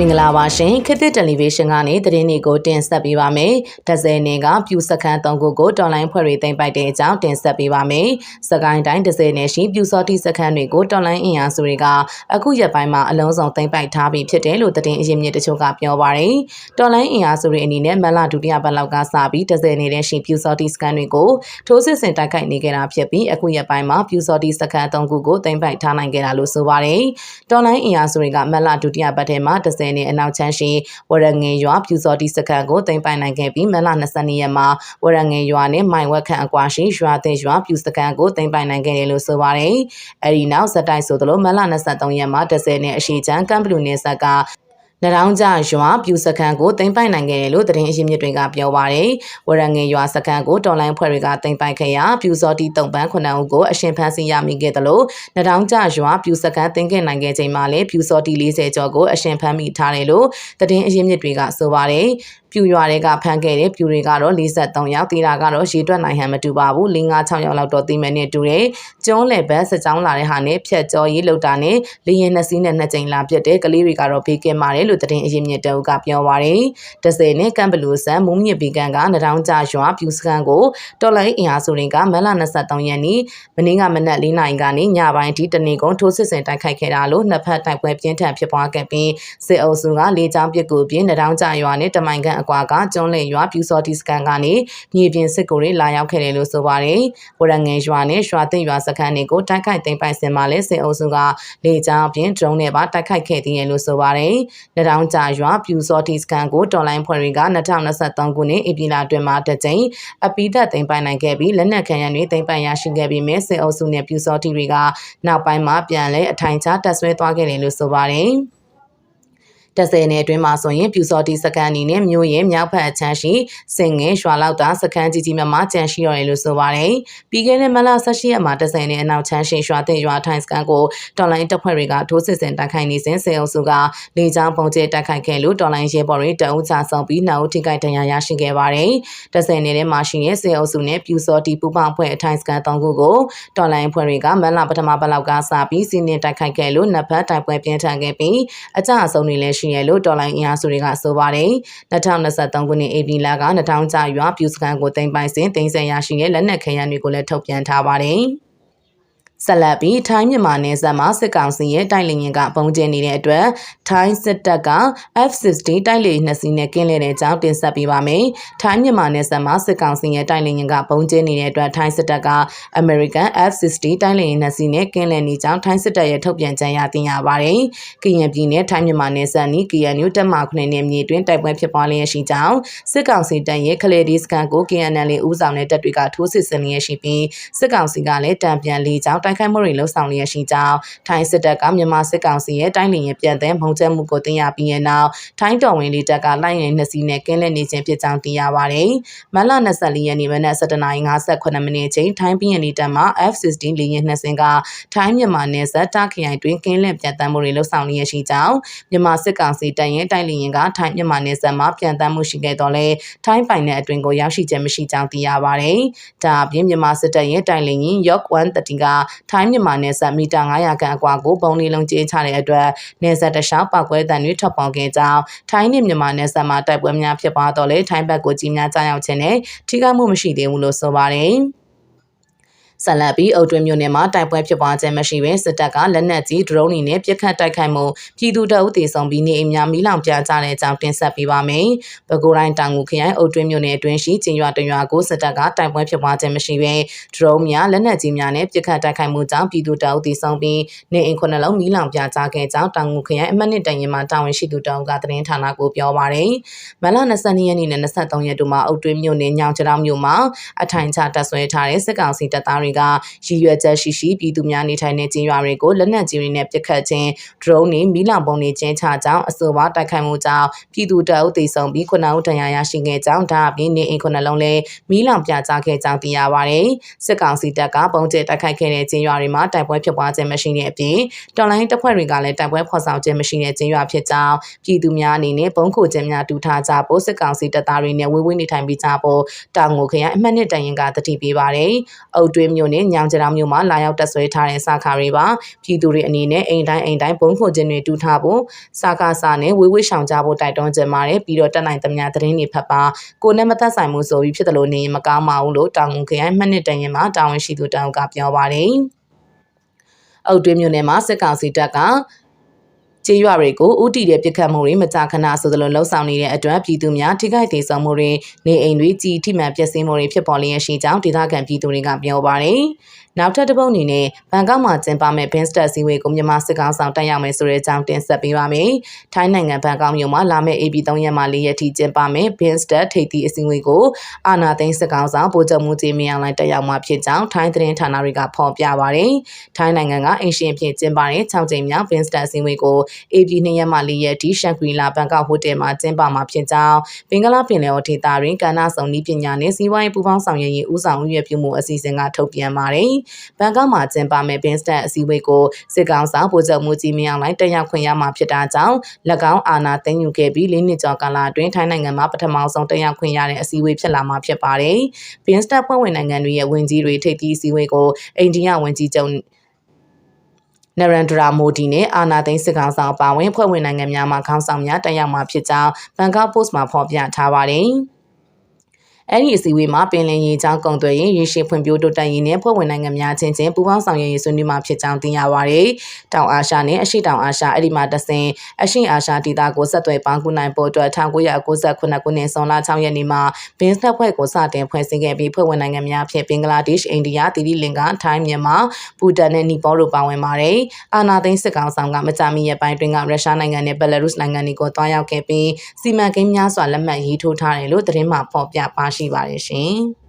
မင်္ဂလာပါရှင်ခေတ်သစ်တယ်လီဗေးရှင်းကနေသတင်းတွေကိုတင်ဆက်ပေးပါမယ်။ဒဇယ်နေကပြူစခန်း၃ခုကိုတော်လိုင်းဖွဲ့တွေတင်ပိုက်တဲ့အကြောင်းတင်ဆက်ပေးပါမယ်။စကိုင်းတိုင်းဒဇယ်နေရှိပြူစောတိစခန်းတွေကိုတော်လိုင်းအင်အားစုတွေကအခုရက်ပိုင်းမှာအလုံးစုံတင်ပိုက်ထားပြီးဖြစ်တယ်လို့သတင်းအရင်းမြစ်တချို့ကပြောပါရယ်။တော်လိုင်းအင်အားစုတွေအနေနဲ့မလဒုတိယပတ်လောက်ကစပြီးဒဇယ်နေတဲ့ရှိပြူစောတိစခန်းတွေကိုထိုးစစ်ဆင်တိုက်ခိုက်နေကြတာဖြစ်ပြီးအခုရက်ပိုင်းမှာပြူစောတိစခန်း၃ခုကိုတင်ပိုက်ထားနိုင်ကြတာလို့ဆိုပါရယ်။တော်လိုင်းအင်အားစုတွေကမလဒုတိယပတ်ထဲမှာဒဇယ်နေအနောက်ချမ်းရှိဝရငယ်ရွာပြူစော်တီစခန်းကိုတင်ပိုင်နိုင်ခဲ့ပြီးမလ22ရက်မှာဝရငယ်ရွာနဲ့မိုင်ဝက်ခန့်အကွာရှိရွာတဲ့ရွာပြူစခန်းကိုတင်ပိုင်နိုင်ခဲ့တယ်လို့ဆိုပါတယ်။အဲဒီနောက်ဇက်တိုက်ဆိုသလိုမလ23ရက်မှာ10နဲ့အရှိချမ်းကမ်ဘလူနယ်ဆက်က နရောင်းကြရွာပြူစခန်းကိုတင်ပိုင်နိုင်ခဲ့တယ်လို့သတင်းအရင်းမြစ်တွေကပြောပါရယ်ဝရငယ်ရွာစခန်းကိုတော်လိုင်းဖွဲ့တွေကတင်ပိုင်ခဲ့ရာပြူစောတိတုံပန်းခုနှစ်ဦးကိုအရှင်ဖမ်းဆီးရမိခဲ့တယ်လို့နရောင်းကြရွာပြူစခန်းတင်ခဲ့နိုင်ခဲ့ချိန်မှာလည်းပြူစောတိ40ကျော်ကိုအရှင်ဖမ်းမိထားတယ်လို့သတင်းအရင်းမြစ်တွေကဆိုပါရယ်ပြူရွာတွေကဖမ်းခဲ့တဲ့ပြူတွေကတော့43ယောက်တီတာကတော့ရေတွက်နိုင်ဟန်မတူပါဘူး5 6ယောက်လောက်တော့တီမယ်နဲ့တူတယ်ကျုံးလေဘတ်စကြောင်းလာတဲ့ဟာနဲ့ဖြတ်ကျော်ရေးလောက်တာနဲ့လေရင်နှစ်စီးနဲ့နှစ်ကြိမ်လာပြတ်တဲ့ကလေးတွေကတော့ဘေးကင်းပါတယ်လို့သတင်းအရင်းမြစ်တအုပ်ကပြောပါရယ်တဆယ်နဲ့ကမ်ဘလူဆန်မုံမြစ်ဘီကန်ကနတောင်ကြရွာပြူစကန်ကိုတော်လိုင်းအင်အားစုတွေကမလ23ရက်နေ့မနေ့ကမနက်၄နာရီကနေညပိုင်းထိတနေ့ကုန်ထိုးစစ်ဆင်တိုက်ခိုက်ခဲ့တာလို့နှစ်ဖက်တိုက်ပွဲပြင်းထန်ဖြစ်ပွားခဲ့ပြီးစစ်အုပ်စုကလေကြောင်းပစ်ကူပြင်းနတောင်ကြရွာနဲ့တမိုင်ခန့်အကွာကကျွန်းလင်ရွာပြူစော်တီစကန်ကနေမြေပြင်စစ်ကူတွေလာရောက်ခဲ့တယ်လို့ဆိုပါတယ်။ဝရငယ်ရွာနဲ့ရွာသိရွာစခန်းတွေကိုတိုက်ခိုက်သိမ်းပိုက်စင်မှာလဲစစ်အုပ်စုကလေကြောင်းပြင်ဒရုန်းနဲ့ပါတိုက်ခိုက်ခဲ့သေးတယ်လို့ဆိုပါတယ်။နတောင်ကြရွာပြူစော်တီစကန်ကိုတော်လိုင်းဖွဲ့တွေက2023ခုနှစ်ဧပြီလအတွင်းမှာတစ်ကြိမ်အပိသက်သိမ်းပိုက်နိုင်ခဲ့ပြီးလက်နက်ခံရတွေသိမ်းပိုက်ရရှိခဲ့ပြီးမြစစ်အုပ်စုနဲ့ပြူစော်တီတွေကနောက်ပိုင်းမှာပြန်လဲအထိုင်ချတက်ဆွဲသွားခဲ့တယ်လို့ဆိုပါတယ်။ 10နှစ်အတွင်းမှာဆိုရင်ပြူစော်တီစကန်အနေနဲ့မြို့ရဲ့မြောက်ဘက်အချမ်းရှိစင်ငယ်ရွာလောက်တာစကန်ကြီးကြီးမြမကြန့်ရှိရတယ်လို့ဆိုပါတယ်။ပြီးခဲ့တဲ့မလ18ရက်မှာ10နှစ်အနောက်ချမ်းရှိရွာတဲ့ရွာထိုင်စကန်ကိုတော်လိုင်းတပ်ဖွဲ့တွေကထိုးစစ်ဆင်တိုက်ခိုက်နေစဉ်စေအုပ်စုကလေကြောင်းပုံကျဲတိုက်ခိုက်ခဲ့လို့တော်လိုင်းရဲဘော်တွေတအုပ်ချဆောင်ပြီးနောက်ထိခိုက်ဒဏ်ရာရရှိခဲ့ပါတယ်။10နှစ်ထဲမှာရှိတဲ့စေအုပ်စုနဲ့ပြူစော်တီပူပေါင်းဖွဲ့အထိုင်စကန်3ခုကိုတော်လိုင်းဖွဲ့တွေကမလပထမပတ်လောက်ကစပြီးစီးနင်းတိုက်ခိုက်ခဲ့လို့နှစ်ဖက်တိုက်ပွဲပြင်းထန်ခဲ့ပြီးအကြအဆုံးတွေလည်းရှိရလို့တော်လိုင်းအင်အားစုတွေကဆိုပါတယ်2023ခုနှစ်ဧပြီလက2000ကျရွာပြူစကန်ကိုတင်ပိုင်စဉ်တင်ဆက်ရရှိတဲ့လက်နက်ခဲယမ်းတွေကိုလည်းထုတ်ပြန်ထားပါတယ် ဆက်လက်ပြီးထိုင်းမြန်မာနယ်စပ်မှာစစ်ကောင်စီရဲ့တိုက်လေယာဉ်ကပုံကျဲနေတဲ့အတွက်ထိုင်းစစ်တပ်က F-60 တိုက်လေယာဉ်နှစ်စီးနဲ့ကင်းလဲတဲ့အကြောင်းတင်ဆက်ပေးပါမယ်။ထိုင်းမြန်မာနယ်စပ်မှာစစ်ကောင်စီရဲ့တိုက်လေယာဉ်ကပုံကျဲနေတဲ့အတွက်ထိုင်းစစ်တပ်က American F-60 တိုက်လေယာဉ်နှစ်စီးနဲ့ကင်းလဲနေကြောင်းထိုင်းစစ်တပ်ရဲ့ထုတ်ပြန်ကြေညာတင်ရပါတယ်။ကရင်ပြည်နယ်ထိုင်းမြန်မာနယ်စပ်နီး KNU တပ်မခုနှစ်နယ်မြေတွင်တိုက်ပွဲဖြစ်ပွားလျက်ရှိကြောင်းစစ်ကောင်စီတပ်ရဲ့ခလေဒီစကန်ကို KNL ဦးဆောင်တဲ့တပ်တွေကထိုးစစ်ဆင်လျက်ရှိပြီးစစ်ကောင်စီကလည်းတံပြန်လေးကြောင်းတိုက်ခိုက်မှုတွေလှုပ်ဆောင်လျက်ရှိကြောင်းထိုင်းစစ်တပ်ကမြန်မာစစ်ကောင်စီရဲ့တိုင်းလင်ရဲ့ပြန်တဲ့မုံကျဲမှုကိုတင်ရပြီးတဲ့နောက်ထိုင်းတော်ဝင်လေးတပ်ကလိုက်ရင်နှစ်စီးနဲ့ကင်းလက်နေခြင်းဖြစ်ကြောင်းသိရပါတယ်။မလ24ရက်နေ့မနက်7:58မိနစ်ချိန်ထိုင်းပြည်နယ်တပ်မှ F16 လေယာဉ်နှစ်စင်းကထိုင်းမြန်မာနယ်စပ်တာခရိုင်တွင်ကင်းလက်ပြန်တမ်းမှုတွေလှုပ်ဆောင်လျက်ရှိကြောင်းမြန်မာစစ်ကောင်စီတပ်ရဲ့တိုင်းလင်ကထိုင်းမြန်မာနယ်စပ်မှာပြန်တမ်းမှုရှိခဲ့တော့လဲထိုင်းပိုင်နယ်အတွင်ကိုရောက်ရှိခြင်းမရှိကြောင်းသိရပါတယ်။ဒါအပြင်မြန်မာစစ်တပ်ရဲ့တိုင်းလင်ရင် Yok 130ကထိုင်းမြန်မာနယ်စပ်မီတာ900ခန့်အကွာကိုပုံနေလုံးကျေးချတဲ့အတွက်နယ်စပ်တခြားပောက်ကွဲတံတွေထွက်ပေါ်ခဲ့ကြောင်းထိုင်းနဲ့မြန်မာနယ်စပ်မှာတိုက်ပွဲများဖြစ်ပွားတော့လေထိုင်းဘက်ကိုကြီးများကြားရောက်ခြင်းနဲ့ထိခိုက်မှုမရှိသေးဘူးလို့ဆိုပါတယ်။ ဆက်လက်ပြီးအုတ်တွင်းမြို့နယ်မှာတိုက်ပွဲဖြစ်ပွားခြင်းမရှိဘဲစစ်တပ်ကလက်နက်ကြီးဒရုန်းတွေနဲ့ပစ်ခတ်တိုက်ခိုက်မှုပြည်သူတအုပ်တေဆောင်ပြီးနေအိမ်များမီးလောင်ပြကြတဲ့အကြောင်းတင်ဆက်ပေးပါမယ်။ပဲခူးတိုင်းတောင်ငူခရိုင်အုတ်တွင်းမြို့နယ်အတွင်းရှိကျင်းရွာတရွာကိုစစ်တပ်ကတိုက်ပွဲဖြစ်ပွားခြင်းမရှိဘဲဒရုန်းများလက်နက်ကြီးများနဲ့ပစ်ခတ်တိုက်ခိုက်မှုကြောင့်ပြည်သူတအုပ်တေဆောင်ပြီးနေအိမ်ခုနှစ်လုံးမီးလောင်ပြကြခဲ့ကြောင်းတောင်ငူခရိုင်အမှတ်နှစ်တိုင်ရင်မှာတာဝန်ရှိသူတအုပ်ကသတင်းဌာနကိုပြောပါရယ်။မလ22ရက်နေ့နဲ့23ရက်တို့မှာအုတ်တွင်းမြို့နယ်ညောင်ချောင်းမြို့မှာအထိုင်ချတပ်ဆွဲထားတဲ့စစ်ကောင်စီတပ်သားတွေကရည်ရွယ်ချက်ရှိရှိပြည်သူများနေထိုင်တဲ့ကျင်းရွာတွေကိုလက်နက်ကြီးတွေနဲ့ပစ်ခတ်ခြင်း drone တွေမိလောင်ပုံတွေကျင်းချကြောင်းအဆိုပါတိုက်ခိုက်မှုကြောင့်ပြည်သူတအုပ်သေဆုံးပြီးခုနဦးဒဏ်ရာရရှိခဲ့ကြောင်းဒါအပြင်နေအိမ်ခုနှလုံးလည်းမိလောင်ပြကြခဲ့ကြောင်းသိရပါတယ်စစ်ကောင်စီတပ်ကပုံကျဲတိုက်ခိုက်ခဲ့တဲ့ကျင်းရွာတွေမှာတိုက်ပွဲဖြစ်ပွားခြင်းမရှိတဲ့အပြင်တော်လိုင်းတပ်ဖွဲ့တွေကလည်းတိုက်ပွဲဖော်ဆောင်ခြင်းမရှိတဲ့ကျင်းရွာဖြစ်ကြောင်းပြည်သူများအနေနဲ့ပုံခိုခြင်းများတူထားကြဖို့စစ်ကောင်စီတပ်သားတွေနဲ့ဝေးဝေးနေထိုင်ပြီးကြဖို့တောင်ငူခရိုင်အမှတ်နှစ်တိုင်ရင်ကတတိပေးပါတယ်အုတ်တွင်းမြို့နယ်ညောင်ကြရာမြို့မှာလာရောက်တက်ဆွဲထားတဲ့စာခါတွေပါပြည်သူတွေအနေနဲ့အိမ်တိုင်းအိမ်တိုင်းဘုံခိုခြင်းတွေတူထားဖို့စာကားစာနဲ့ဝေးဝေးရှောင်ကြဖို့တိုက်တွန်းကြပါတယ်ပြီးတော့တက်နိုင်သမျှသတင်းတွေဖတ်ပါကိုနဲ့မသက်ဆိုင်မှုဆိုပြီးဖြစ်တယ်လို့နေရင်မကောင်းပါဘူးလို့တောင်ငူခရိုင်မှတ်နှစ်တန်ရင်မှာတာဝန်ရှိသူတောင်ကပြောပါတယ်အုတ်တွင်းမြို့နယ်မှာစစ်ကောင်စီတပ်က ကျေးရွာတွေကိုဥတီတဲ့ပြစ်ခတ်မှုတွေမကြာခဏဆိုသလိုလှုံ့ဆော်နေတဲ့အတွက်ပြည်သူများထိခိုက်ဒေဆုံးမှုတွေနေအိမ်တွေကြီးထိမှန်ပျက်စီးမှုတွေဖြစ်ပေါ်လျက်ရှိကြောင်းဒေသခံပြည်သူတွေကပြောပါတယ်။ နောက်ထပ်တစ်ပုတ်အနေနဲ့ဘန်ကောက်မှာကျင်းပမဲ့ Bin Stat စည်းဝေးကိုမြန်မာစစ်ကောင်ဆောင်တက်ရောက်မယ်ဆိုတဲ့အကြောင်းတင်ဆက်ပေးပါမယ်။ထိုင်းနိုင်ငံဘန်ကောက်မြို့မှာလာမယ့် AB 3ရက်မှာ၄ရက်ထိကျင်းပမဲ့ Bin Stat ထိပ်သီးအစည်းအဝေးကိုအာနာသိန်းစစ်ကောင်ဆောင်ဗိုလ်ချုပ်မှုကြီးမင်းအောင်လှိုင်တက်ရောက်မှာဖြစ်ကြောင်းထိုင်းသတင်းဌာနတွေကဖော်ပြပါတယ်။ထိုင်းနိုင်ငံကအင်ရှင်ဖြစ်ကျင်းပတဲ့6ကြိမ်မြောက် Bin Stat အစည်းအဝေးကို AB 2ရက်မှ၄ရက်ထိရှန်ဂရီလာဘန်ကောက်ဟိုတယ်မှာကျင်းပမှာဖြစ်ကြောင်းဘင်္ဂလားပင်လယ်အော်ဒေသတွင်ကဏ္ဍဆောင်နည်းပညာနဲ့စီးပွားရေးပူးပေါင်းဆောင်ရွက်ရေးဦးဆောင်ရွက်ပြုမှုအစီအစဉ်ကထုတ်ပြန်ပါတယ်။ဘန်ကောက်မှာကျင်းပမဲ့ဘင်းစတန်အစည်းအဝေးကိုစစ်ကောင်ဆောင်ဗိုလ်ချုပ်မှုကြီးမင်းအောင်လှိုင်တက်ရောက်ခွင့်ရမှာဖြစ်တာကြောင့်၎င်းအာဏာသိမ်းယူခဲ့ပြီး၄နှစ်ကျော်ကာလအတွင်းထိုင်းနိုင်ငံမှာပထမဆုံးတက်ရောက်ခွင့်ရတဲ့အစည်းအဝေးဖြစ်လာမှာဖြစ်ပါတယ်။ဘင်းစတက်ဖွဲ့ဝင်နိုင်ငံတွေရဲ့ဝင်ကြီးတွေထိပ်သီးအစည်းအဝေးကိုအိန္ဒိယဝင်ကြီးချုပ်နရန်ဒရာမိုဒီနဲ့အာနာသိန်းစစ်ကောင်ဆောင်ပါဝင်ဖွဲ့ဝင်နိုင်ငံများမှခေါင်းဆောင်များတက်ရောက်မှာဖြစ်ကြောင်းဘန်ကောက်ပို့စ်မှာဖော်ပြထားပါတယ်။ အဲ့ဒီအစည်းအဝေးမှာပင်လယ်ရေကြောင်းကုန်သွယ်ရေးရေရှည်ဖွံ့ဖြိုးတိုးတက်ရေးနဲ့ဖွဲ့ဝင်နိုင်ငံများချင်းချင်းပူးပေါင်းဆောင်ရွက်ရေးဆွေးနွေးမှာဖြစ်ကြောင်းသိရပါတယ်။တောင်အာရှနဲ့အရှေ့တောင်အာရှအဲ့ဒီမှာတဆင်အရှေ့အာရှဒေသကိုဆက်သွယ်ပေါင်းကူနိုင်ဖို့အတွက်1998ခုနှစ်ဇွန်လ6ရက်နေ့မှာဘင်းစတက်ဖွဲ့ကိုစတင်ဖွဲ့စည်းခဲ့ပြီးဖွဲ့ဝင်နိုင်ငံများဖြင့်ဘင်္ဂလားဒေ့ရှ်အိန္ဒိယတီရီလင်္ကာထိုင်းမြန်မာဘူတန်နဲ့နီပေါတို့ပါဝင်ပါတယ်။အာနာသိန်းစစ်ကောင်ဆောင်ကမကြာမီရက်ပိုင်းတွင်ကရုရှားနိုင်ငံနဲ့ဘယ်လာရုစ်နိုင်ငံတွေကိုတွားရောက်ခဲ့ပြီးစီမံကိန်းများစွာလက်မှတ်ရေးထိုးထားတယ်လို့သတင်းမှဖော်ပြပါရှိပါတယ်ရှင်။